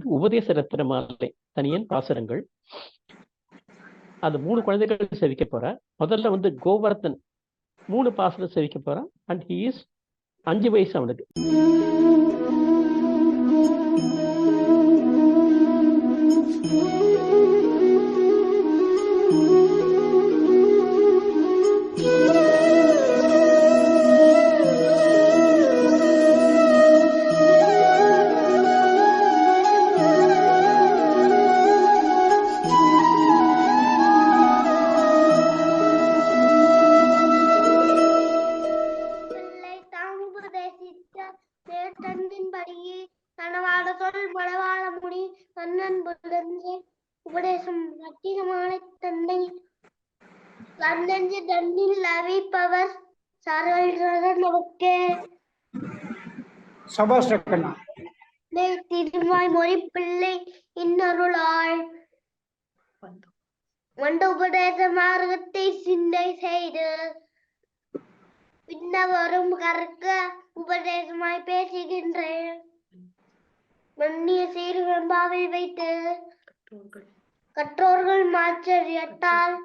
வந்து உபதேச ரத்ன மாலை தனியன் பாசரங்கள். அந்த மூணு குழந்தைகள் செவிக்க போறா முதல்ல வந்து கோவர்தன் மூணு பாசுரம் செவிக்க போறான். அண்ட் ஹி இஸ் அஞ்சு வயசு அவனுக்கு. பிள்ளை தேர்தந்தின்படியே கனவாட சொல் மணவாள முனி கண்ணன் புலர்ந்து உபதேசம் ரத்தினமான தந்தை. தன்னஞ்சு தன்னில் அறிப்பவர் சரவணன் நமக்கே சபாஷ் கண்ணா மொழி பிள்ளை இன்னருளாள். வந்த. உபதேச மார்க்கத்தை சிந்தை செய்து. பின்னவரும் கற்க உபதேசமாய் பேசுகின்றேன். மன்னிய சீர்வெம்பாவை வைத்து கற்றோர்கள். மாச்சரியத்தால்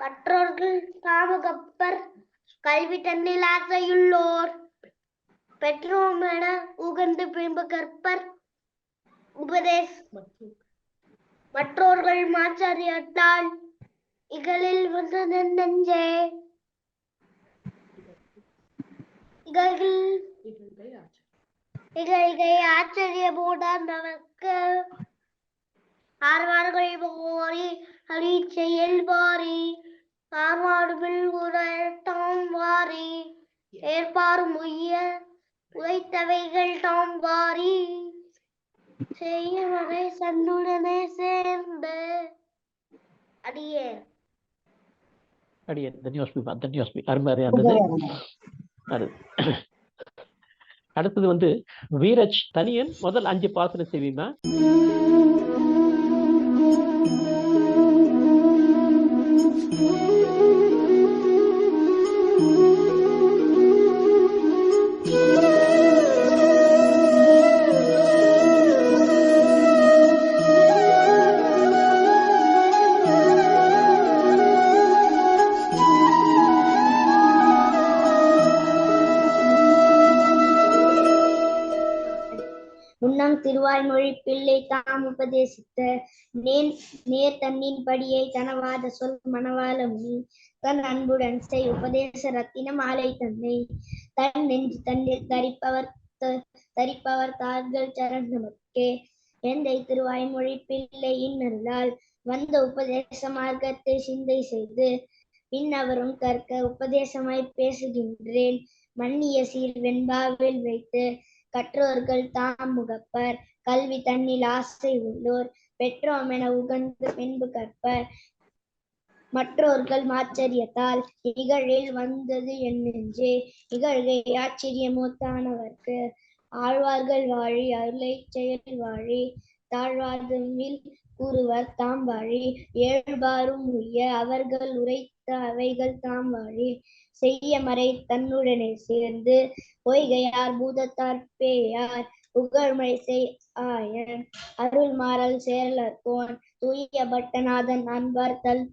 கற்றோர்கள். தாமகப்பர் கல்வி தன்னில் ஆசையுள்ளோர். பெற்றோம் என உகந்து பின்பு கற்பர். உபதேஸ் மற்றோர்கள் மாச்சரியத்தால் இகழில் வந்து நெஞ்சே. இகழில் இகழ்கை ஆச்சரியமுடன் நமக்கு ஆர்வார்கள் போரி அடி செயல் வாரி ஆர்வாடுமில் உரைத்தாம் வாரி ஏற்பாரும் உய்ய உழைத்தவைகள் தாம் வாரி. செய்ய வகை சன்னுடனே சேர்ந்து அடியே. அடியே தன்யோஸ்மி தன்யோஸ்மி அருமை அது. அடுத்தது வந்து வீரஜ் தனியன் முதல் அஞ்சு பாசனம் செய்வீமா முன்னம் திருவாய்மொழி பிள்ளை தாம் உபதேசித்த நேர் நேர் தன்னின் படியை தனவாத சொல் மணவாள நீ தன் அன்புடன் செய் உபதேச ரத்தின மாலை தன்னை. தன் நெஞ்சு தன்னில் தரிப்பவர் தரிப்பவர் தார்கள் சரண் நமக்கே. எந்தை திருவாய்மொழி பிள்ளையின் நல்லால் வந்த உபதேச மார்க்கத்தை சிந்தை செய்து பின்னவரும் கற்க உபதேசமாய் பேசுகின்றேன். மன்னிய சீர் வெண்பாவில் வைத்து கற்றோர்கள் தாம் முகப்பர். கல்வி தன்னில் ஆசை உள்ளோர். பெற்றோம் என உகந்து பின்பு கற்பர். மற்றோர்கள் மாச்சரியத்தால் நிகழில் வந்தது என் நெஞ்சே. இகழ்கை ஆச்சரியமூத்தானவர்க்கு ஆழ்வார்கள் வாழி அருளை செயல் வாழி. தாழ்வாதமில் கூறுவர் தாம் வாழி. ஏழ்பாரும் உய்ய அவர்கள் உரைத்த அவைகள் தாம் வாழி. செய்ய மறை தன்னுடனே சேர்ந்து பொய்கையார் பூதத்தார் பேயார் புகழ்மழை செய் ஆயன் அருள் மாறல் சேரலர்கோன் தூய பட்டநாதன் அன்பார் தல்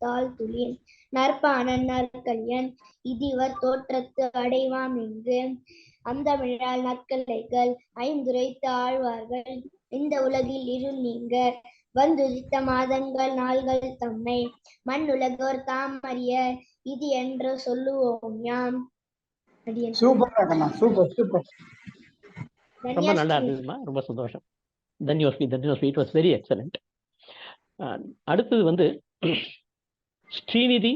தாழ் துளி நற்பானன் நற்கல்யன் இதிவர் தோற்றத்து அடைவாம் என்று அந்த விழால் நற்கலைகள் ஐந்துரைத்து ஆழ்வார்கள். இந்த உலகில் இரு நீங்க. வந்துதித்த மாதங்கள் நாள்கள் தம்மை. மண் உலகோர் தாம் அறிய இது என்று சொல்லுவோம். யாம். Super super super. ரொம்ப நல்லா இருந்ததுமா ரொம்ப சந்தோஷம். தன்யோஸ்மி தன்யோஸ்மி இட் வாஸ் வெரி எக்ஸலண்ட் அடுத்தது வந்து Srinidhi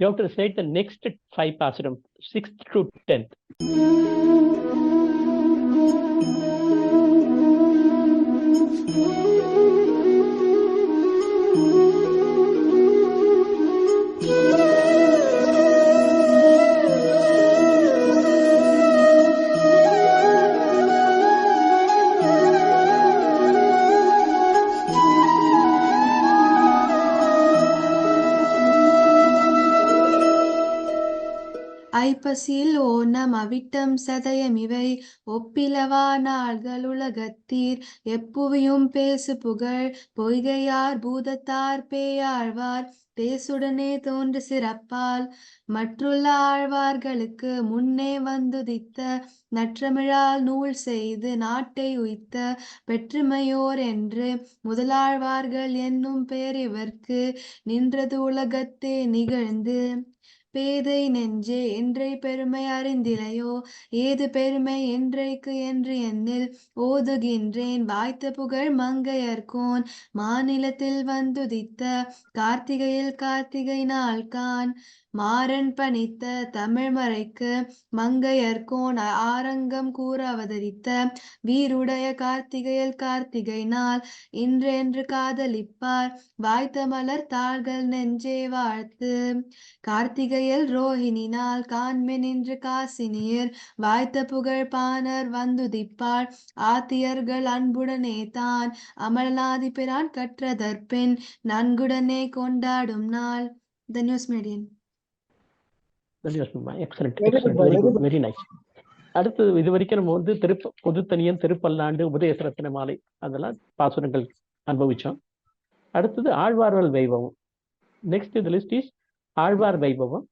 you have to the next five பாசுரம் சிக்ஸ்த் டு டென்த் ஒப்பசில் ஓனம் அவிட்டம் சதயம் இவை. ஒப்பிலவா நாள்கள் உலகத்தீர். எப்புவியும் பேசு புகழ். பொய்கையார் பூதத்தார் பேயாழ்வார். பேசுடனே தோன்று சிறப்பால். மற்றுள்ள ஆழ்வார்களுக்கு முன்னே வந்துதித்த. நற்றமிழால் நூல் செய்து நாட்டை உய்த்த. பெற்றுமையோர் என்று முதலாழ்வார்கள் என்னும் பேர் இவர்க்கு நின்றது உலகத்தே நிகழ்ந்து. பேதை நெஞ்சே என்றை பெருமை அறிந்திலையோ? ஏது பெருமை என்றைக்கு என்று என்னில் ஓதுகின்றேன். வாய்த்த புகழ் மங்கையர்கோன் மாநிலத்தில் வந்துதித்த கார்த்திகையில் கார்த்திகை நாள் கான் மாறன் பணித்த தமிழ்மறைக்கு மங்கையர்கோன் ஆரங்கம் கூற அவதரித்த வீருடைய கார்த்திகையில் கார்த்திகை நாள் இன்றென்று காதலிப்பார். வாய்த்த மலர் தாள்கள் நெஞ்சே வாழ்த்து. கார்த்திகையில் ரோஹிணி நாள் காண்மென் என்று காசினியர் வாய்த்த புகழ் பாணர் வந்துதிப்பார். ஆத்தியர்கள் அன்புடனே தான் அமலாதி பிரான் கற்றதற்பின். நன்குடனே கொண்டாடும் நாள். The news median excellent very. Good very nice அடுத்தது இது வரைக்கும் நம்ம வந்து திருப்ப பொதுத்தனியன் திருப்பல்லாண்டு உபதேசரத்தின மாலை அதெல்லாம் பாசுரங்கள் அனுபவிச்சோம். அடுத்தது ஆழ்வார்கள் வைபவம். நெக்ஸ்ட் இது லிஸ்ட் இஸ் ஆழ்வார் வைபவம்.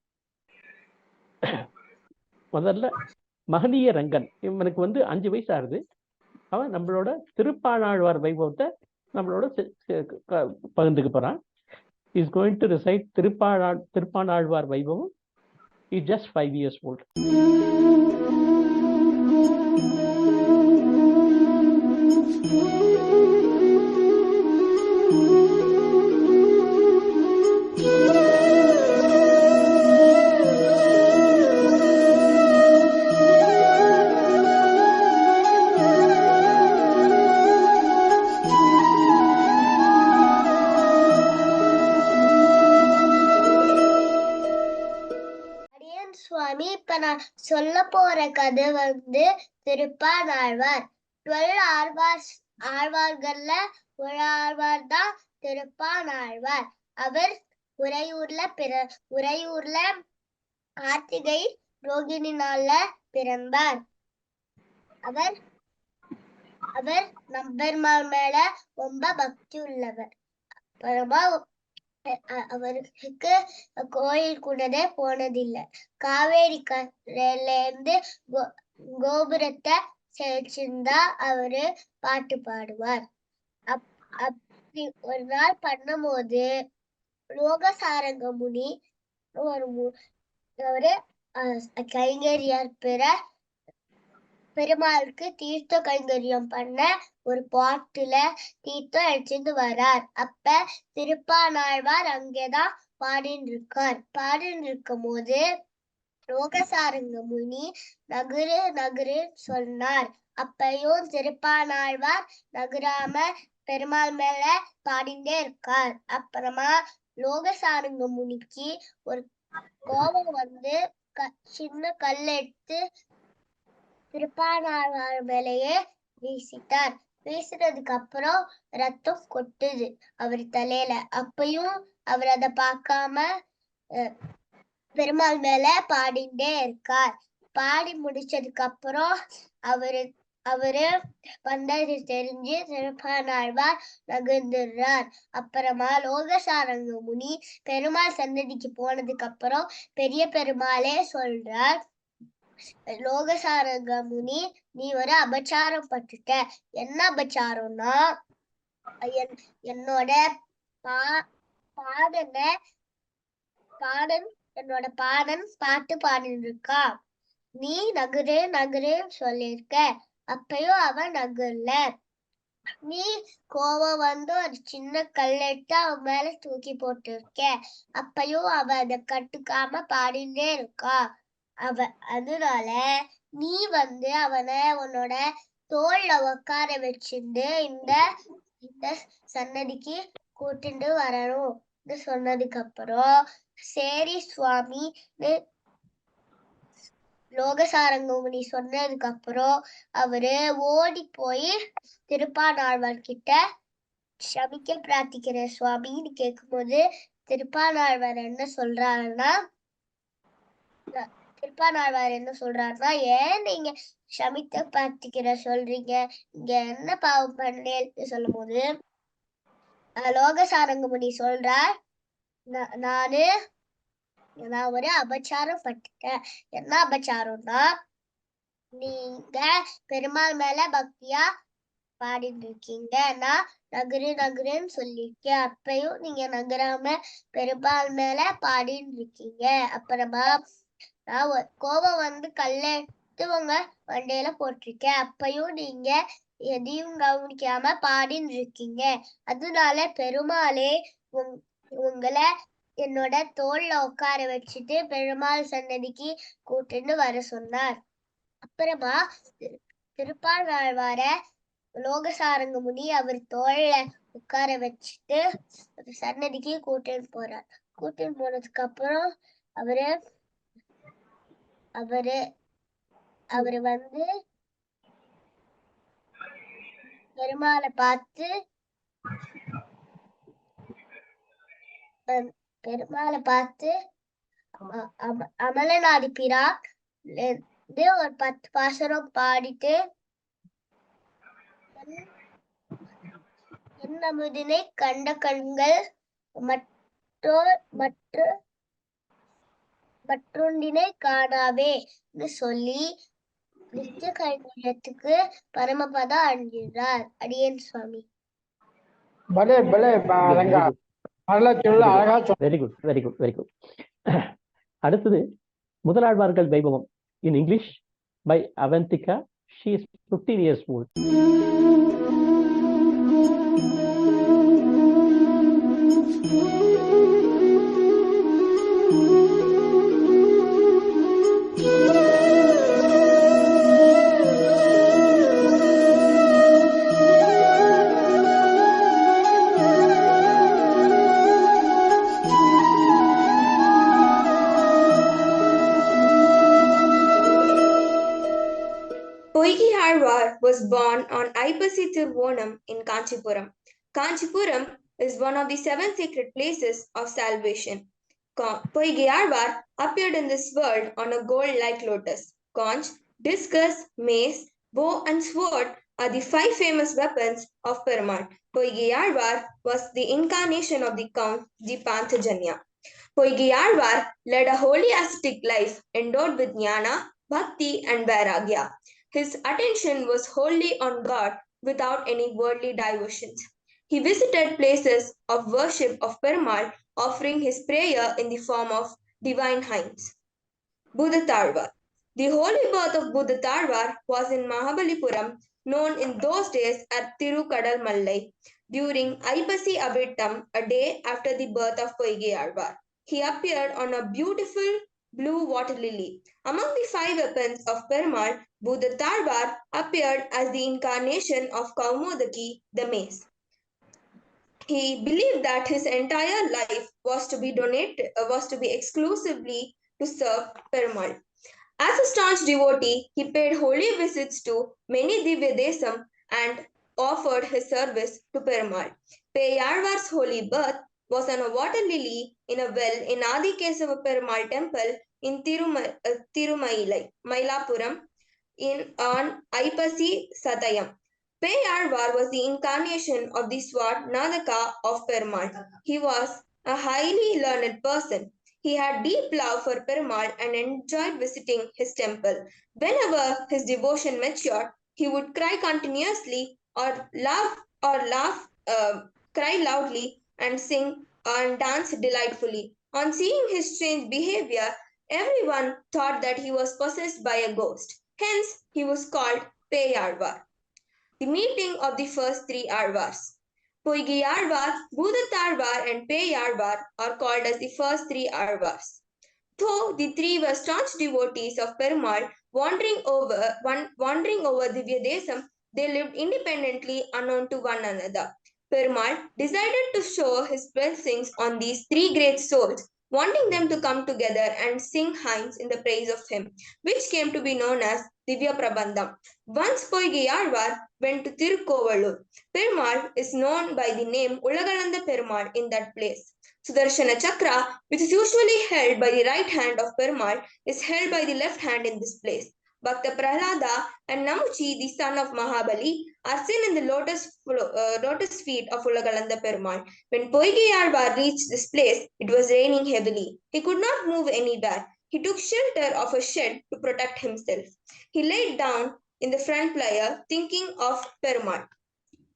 முதல்ல மகனிய ரங்கன். இவனுக்கு வந்து அஞ்சு வயசு ஆகுது அவன் நம்மளோட திருப்பாணாழ்வார் வைபவத்தை நம்மளோட பகிர்ந்துக்க போறான். Is going to recite Thiruppana Thiruppanazhvar வைபவம். Is just five years old கதை வந்து திருப்பானாழ்வார் டுவெல் ஆழ்வார் ஆழ்வார்கள்ல ஒரு ஆழ்வார் தான் திருப்பானாழ்வார் அவர் உறையூர்ல பிற உறையூர்ல கார்த்திகை ரோகிணி நாள்ல பிறந்தார். அவர் அவர் நம்பெருமாள் மேல ரொம்ப பக்தி உள்ளவர். அப்புறமா அவருக்கு கோயில் கூடவே போனதில்லை. காவேரி கரையில இருந்து கோ- கோபுரத்தை சேர்ச்சிருந்தா அவரு பாட்டு பாடுவார். அப் அப்படி ஒரு நாள் பண்ணும்போது லோகசாரங்க முனி ஒரு அவரு ஒரு அஹ், கைங்கரியார் பெற பெருமாளுக்கு தீர்த்த கைங்கரியம் பண்ண ஒரு பாட்டுல தீர்த்தம் எடுத்துட்டு வரார். அப்ப திருப்பானாழ்வார் அங்கேதான் பாடின்னு இருக்கார் பாடின்னு இருக்கும் போது ரோகசாரங்க முனி நகுரு நகுரு சொன்னார். அப்பையும் திருப்பானாழ்வார் நகுராம பெருமாள் மேல பாடிண்டே இருக்கார். அப்புறமா லோகசாரங்க முனிக்கு ஒரு கோபம் வந்து க- சின்ன கல் எடுத்து திருப்பானாழ்வார் மேலேயே வீசிட்டார். வீசினதுக்கு அப்புறம் ரத்தம் கொட்டுது. அவர் தலையில அப்பயும் அவர் அதை பார்க்காம அஹ், பெருமாள் மேல பாடிண்டே இருக்கார். பாடி முடிச்சதுக்கு அப்புறம் அவரு அவரு வந்தது தெரிஞ்சு திருப்பானாழ்வார் நகர்ந்துடுறார். அப்புறமா லோகசாரங்க முனி பெருமாள் சந்ததிக்கு போனதுக்கு அப்புறம் பெரிய பெருமாளே சொல்றார். லோகசாரங்க முனி நீ ஒரு அபச்சாரம் பட்டுட்ட. என்ன அபச்சாரம்னா என் என்னோட பா பாடன பாடன் என்னோட பாடன் பாட்டு பாடிட்டு இருக்கா நீ நகரு நகரு சொல்லியிருக்க. அப்பயும் அவன் நகர்ல. நீ கோவம் வந்து ஒரு சின்ன கல்லெட்டு அவன் மேல தூக்கி போட்டிருக்க. அப்பயும் அவ அதை கட்டுக்காம பாடிட்டே இருக்கா. அவ அதனால நீ வந்து அவனை உன்னோட தோல்ல உட்கார வச்சிருந்து இந்த இந்த சன்னதிக்கு கூட்டிட்டு வரணும். சொன்னதுக்கு அப்புறம் சரி சுவாமி லோகசாரங்கமுனி சொன்னதுக்கு அப்புறம் அவரு ஓடி போய் திருப்பானாழ்வார் கிட்ட ஷமிக்க பிரார்த்திக்கிற சுவாமின்னு கேட்கும்போது திருப்பானாழ்வார் என்ன சொல்றாருன்னா திருப்பானாழ்வார் என்ன சொல்றாருன்னா ஏன் நீங்க சமித்த பார்த்திக்கிற சொல்றீங்க? இங்க என்ன பாவம் பண்ணேன்னு சொல்லும் போது லோகசாரங்கமுனி சொல்றார் நானு நான் ஒரு அபச்சாரம் பட்டுட்டேன். என்ன அபச்சாரம்னா நீங்க பெருமாள் மேல பக்தியா பாடிட்டு இருக்கீங்க நான் நகரு நகருன்னு சொல்லியிருக்கேன். அப்பயும் நீங்க நகராம பெருமாள் மேல பாடிட்டு இருக்கீங்க அப்புறமா நான் கோபம் வந்து கல்ல எடுத்து வண்டியில போட்டிருக்கேன் அப்பயும் நீங்க எதையும் கவனிக்காம பாடின்னு இருக்கீங்க அதனால பெருமாளே உங் உங்களை என்னோட தோல்ல உட்கார வச்சுட்டு பெருமாள் சன்னதிக்கு கூட்டுன்னு வர சொன்னார். அப்புறமா திரு- லோகசாரங்க முனி அவர் தோல்ல உட்கார வச்சுட்டு சன்னதிக்கு கூட்டின்னு போறார். கூட்டிட்டு போனதுக்கு அப்புறம் அவரு அவரு அவரு வந்து பெருமாளை பார்த்து பெருமாளை பார்த்து அம- அமலநாதி பிராக் ஒரு பத்து பாசரம் பாடிட்டு என்- என் அமுதினை கண்ட கண்கள் மற்றோர் மற்ற மற்றொன்றினை காணாவே சொல்லி நித்திய கைங்கரியத்துக்கு பரமபதம் அடைகிறார் அடியேன் சுவாமி. பலே பலே அழகா சொன்ன very good very good very good அடுத்தது முதலாழ்வார்கள் வைபவம். In English by Avantika she is fifteen years old Poigi Was born on Aipasi Tirvonam in Kanchipuram. Kanchipuram is one of the seven sacred places of salvation. Ko- Poigi appeared in this world on a gold-like lotus. Conch, discus, mace, bow and sword are the five famous weapons of Perumal. Poigi Harwar was the incarnation of the Count, the Panthajanya. Led a holy ascetic life endowed with jnana, bhakti and vairagya. His attention was wholly on God without any worldly diversions. He visited places of worship of Perumal, offering his prayer in the form of divine hymns. Buddha Buddhatarvar. The holy birth of Buddha Buddhatarvar was in Mahabalipuram, known in those days as Tirukadal Mallai, during Aipasi Abittam, a day after the birth of Poigeyarvar. He appeared on a beautiful blue water lily. Among the five weapons of Perumal, Buddhatarvar appeared as the incarnation of Kaumodaki, the mace. He believed that his entire life was to be donated, was to be exclusively to serve Perumal. As a staunch devotee, he paid holy visits to many Divya Desam and offered his service to Perumal. Peyarvar's holy birth was on a water lily in a well in Adi Kesava Perumal temple in Tiruma, uh, Tirumailai, Mailapuram, in on Aipasi Satayam. Peyarvar was the incarnation of the Swat Nadaka of Perumal. He was a highly learned person. He had deep love for Perumal and enjoyed visiting his temple. Whenever his devotion matured, he would cry continuously or laugh or laugh, uh, cry loudly and sing and danced delightfully. On seeing his strange behavior, everyone thought that he was possessed by a ghost. Hence, he was called Peyarvar. The meeting of the first three Arvars. Poigiyarvar, Budatarvar, and Peyarvar are called as the first three Arvars. Though the three were staunch devotees of Perumal, wandering over, one, wandering over Divya Desam, they lived independently unknown to one another. Perumal decided to show his blessings on these three great souls, wanting them to come together and sing hymns in the praise of him, which came to be known as Divya Prabandham. Once Poigiyarvar went to Tirukovalur. Perumal is known by the name Ulagalanda Perumal in that place. Sudarshana Chakra, which is usually held by the right hand of Perumal, is held by the left hand in this place. Bhakta Prahlada and Namuchi, the son of Mahabali, are seen in the lotus, uh, lotus feet of Ulagalanda Perumal. When Poigiyalvar reached this place, it was raining heavily. He could not move anywhere. He took shelter of a shed to protect himself. He laid down in the front player, thinking of Perumal.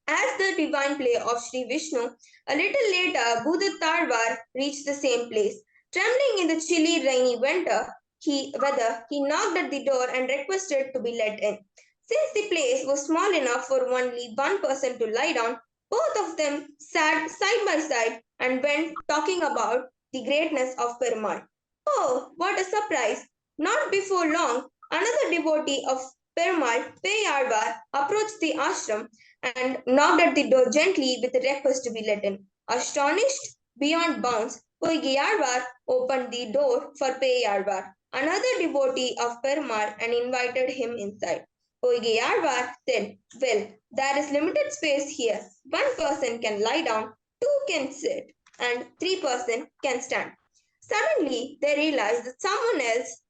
As the divine play of Sri Vishnu, a little later, Bhudatarvar reached the same place. Trembling in the chilly, rainy winter, he whether he knocked at the door and requested to be let in. Since the place was small enough for only one person to lie down, both of them sat side by side and went talking about the greatness of Perumal. Oh, what a surprise! Not before long, another devotee of Perumal, Peyarvar, approached the ashram and knocked at the door gently with a request to be let in. Astonished beyond bounds, Poigiyarvar opened the door for Peyarvar, another devotee of Perumal, and invited him inside. Poigiyarvar said, Well, there is limited space here. One person can lie down, two can sit, and three person can stand. Suddenly, they realized that someone else,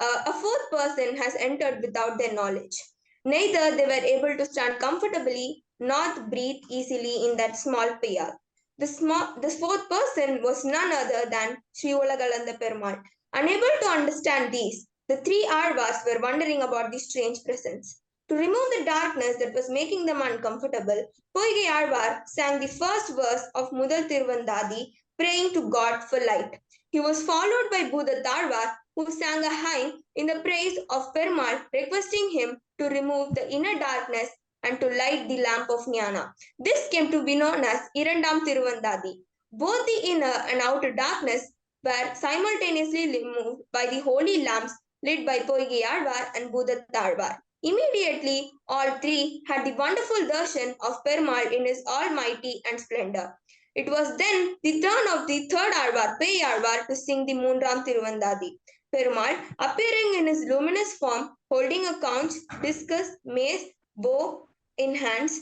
uh, a fourth person, has entered without their knowledge. Neither they were able to stand comfortably nor breathe easily in that small payal. The small, this fourth person was none other than Sri Ulagalanda Perumal. Unable to understand these, the three Arvas were wondering about the strange presence. To remove the darkness that was making them uncomfortable, Poigai Arvar sang the first verse of Mudal Tiruvandadi, praying to God for light. He was followed by Buddha Tarvar, who sang a hymn in the praise of Perumal, requesting him to remove the inner darkness and to light the lamp of Jnana. This came to be known as Irandam Tiruvandadi. Both the inner and outer darkness were simultaneously removed by the holy lamps lit by Poigiyarvar and Buddha Tarvar. Immediately, all three had the wonderful darshan of Perumal in his almighty and splendor. It was then the turn of the third Arvar, Peyarvar, to sing the Moonram Tiruvandadi. Perumal, appearing in his luminous form, holding a conch, discus, mace, bow in hands,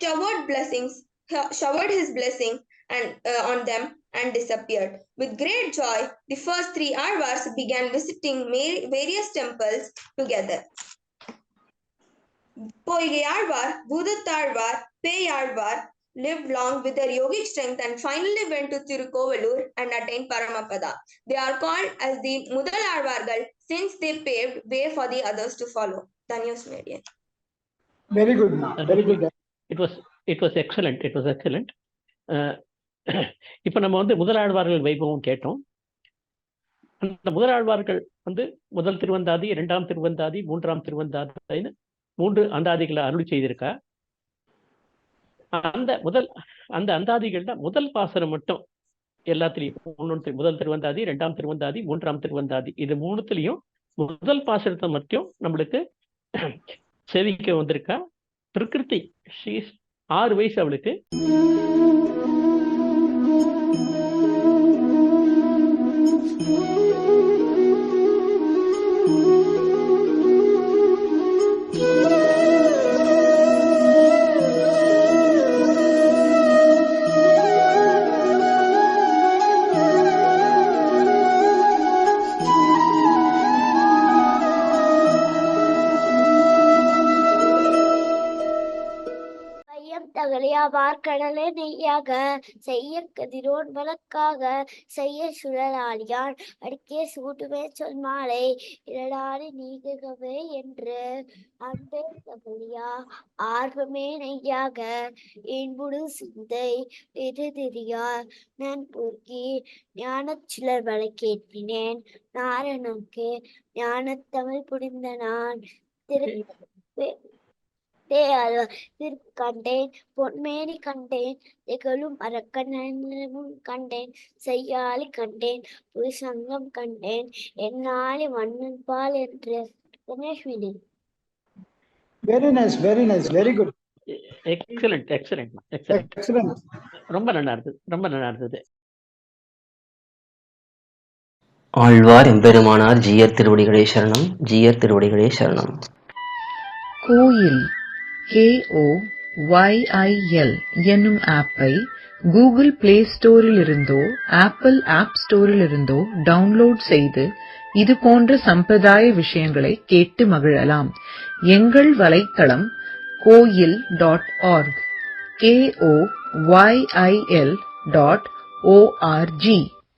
showered blessings, showered his blessing and uh, on them and disappeared. With great joy, the first three Arvars began visiting various temples together. Poige Arvar, Budat Arvar lived long with their yogic strength and finally went to Tirukovalur and attained Paramapada. They are called as the Mudal Arvargal since they paved way for the others to follow. Danius Median. Very good, ma'am. Very good. It was it was excellent. It was excellent. Uh, இப்போ நம்ம வந்து முதலாழ்வார்கள் வைபவம் கேட்டோம். அந்த முதலாழ்வார்கள் வந்து முதல் திருவந்தாதி இரண்டாம் திருவந்தாதி மூன்றாம் திருவந்தாதின்னு மூன்று அந்தாதிகளை அருள் செய்திருக்கா? அந்த முதல் அந்த அந்தாதிகள்ல முதல் பாசனம் மட்டும் எல்லாத்துலயும் முதல் திருவந்தாதி இரண்டாம் திருவந்தாதி மூன்றாம் திருவந்தாதி இது மூணுத்துலயும் முதல் பாசனத்தை மட்டும் நம்மளுக்கு செவிக்க வந்திருக்கா? பிரகிருதி ஷீஸ் ஆறு வயசு அவளுக்கு. பையம் தகலியா வார்க்கடலே நெய்யாக செய்ய கதிரோன் விளக்காக செய்ய சுழலாளியான். அடிக்கே சூட்டுமே சொல் மாலை. இரடாடி நீகவே என்று அன்பே தகலியா. ஆர்வமே நெய்யாக. இன்புடு சிந்தை எதிரியார் நான் போக்கி ஞானச் சுழல் வழக்கேற்றினேன் நாரணனுக்கு ஞானத்தமிழ் புரிந்த நான் திரு திரு கண்டேன். பொன்மேனி கண்டேன் திகழும் அரக்கனும் கண்டேன் செய்யாளி கண்டேன் புய் சங்கம் கண்டேன் என்னாலி மன்னன் பால் என்று Ganeshwini Very nice, very nice, very good. Excellent excellent excellent Excellent. ரொம்ப நல்லா இருந்தது ரொம்ப நல்லா இருந்தது. ஆழ்வார் எம்பெருமானார் ஜீயர் திருவடிகளே சரணம் ஜீயர் திருவடிகளே சரணம். கோயில் கே ஓ ஒய்ஐஎல் என்னும் ஆப்பை கூகுள் பிளே ஸ்டோரிலிருந்தோ ஆப்பிள் ஆப் ஸ்டோரிலிருந்தோ டவுன்லோட் செய்து இது போன்ற சம்பிரதாய விஷயங்களை கேட்டு மகிழலாம். எங்கள் வலைத்தளம் Koyil dot org KO YIL dot ORG